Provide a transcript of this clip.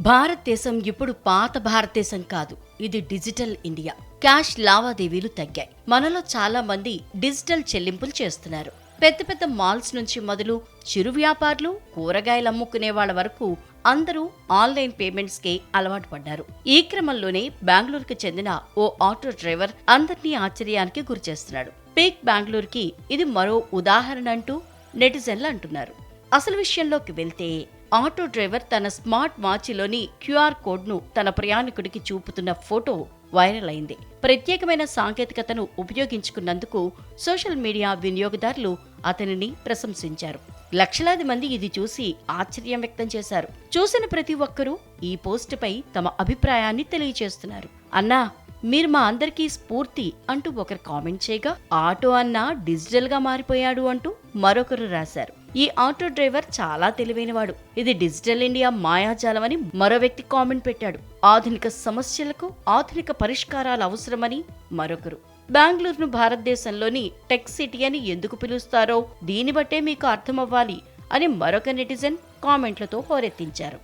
భారతదేశం ఇప్పుడు పాత భారతదేశం కాదు. ఇది డిజిటల్ ఇండియా. క్యాష్ లావాదేవీలు తగ్గాయి. మనలో చాలా మంది డిజిటల్ చెల్లింపులు చేస్తున్నారు. పెద్ద పెద్ద మాల్స్ నుంచి మొదలు చిరు వ్యాపారులు కూరగాయలు అమ్ముకునే వాళ్ళ వరకు అందరూ ఆన్లైన్ పేమెంట్స్కి అలవాటు పడ్డారు. ఈ క్రమంలోనే బెంగళూరుకు చెందిన ఓ ఆటో డ్రైవర్ అందరినీ ఆశ్చర్యానికి గురిచేస్తున్నాడు పీక్ బెంగళూరుకి ఇది మరో ఉదాహరణ అంటూ నెటిజన్లు అంటున్నారు. అసలు విషయంలోకి వెళ్తే ఆటో డ్రైవర్ తన స్మార్ట్ వాచ్లోని క్యూఆర్ కోడ్ను తన ప్రయాణికుడికి చూపుతున్న ఫోటో వైరల్ అయింది. ప్రత్యేకమైన సాంకేతికతను ఉపయోగించుకున్నందుకు సోషల్ మీడియా వినియోగదారులు అతనిని ప్రశంసించారు. లక్షలాది మంది ఇది చూసి ఆశ్చర్యం వ్యక్తం చేశారు. చూసిన ప్రతి ఒక్కరూ ఈ పోస్టుపై తమ అభిప్రాయాన్ని తెలియజేస్తున్నారు అన్నా మీరు మా అందరికీ స్ఫూర్తి అంటూ ఒకరు కామెంట్ చేయగా ఆటో అన్న డిజిటల్గా మారిపోయాడు అంటూ మరొకరు రాశారు. ఈ ఆటో డ్రైవర్ చాలా తెలివైనవాడు. ఇది డిజిటల్ ఇండియా మాయాజాలం అని మరో వ్యక్తి కామెంట్ పెట్టాడు. ఆధునిక సమస్యలకు ఆధునిక పరిష్కారాలు అవసరమని మరొకరు. బెంగళూరును భారతదేశంలోని టెక్ సిటీ అని ఎందుకు పిలుస్తారో దీన్ని బట్టే మీకు అర్థమవ్వాలి అని మరొక నెటిజన్ కామెంట్లతో హోరెత్తించారు.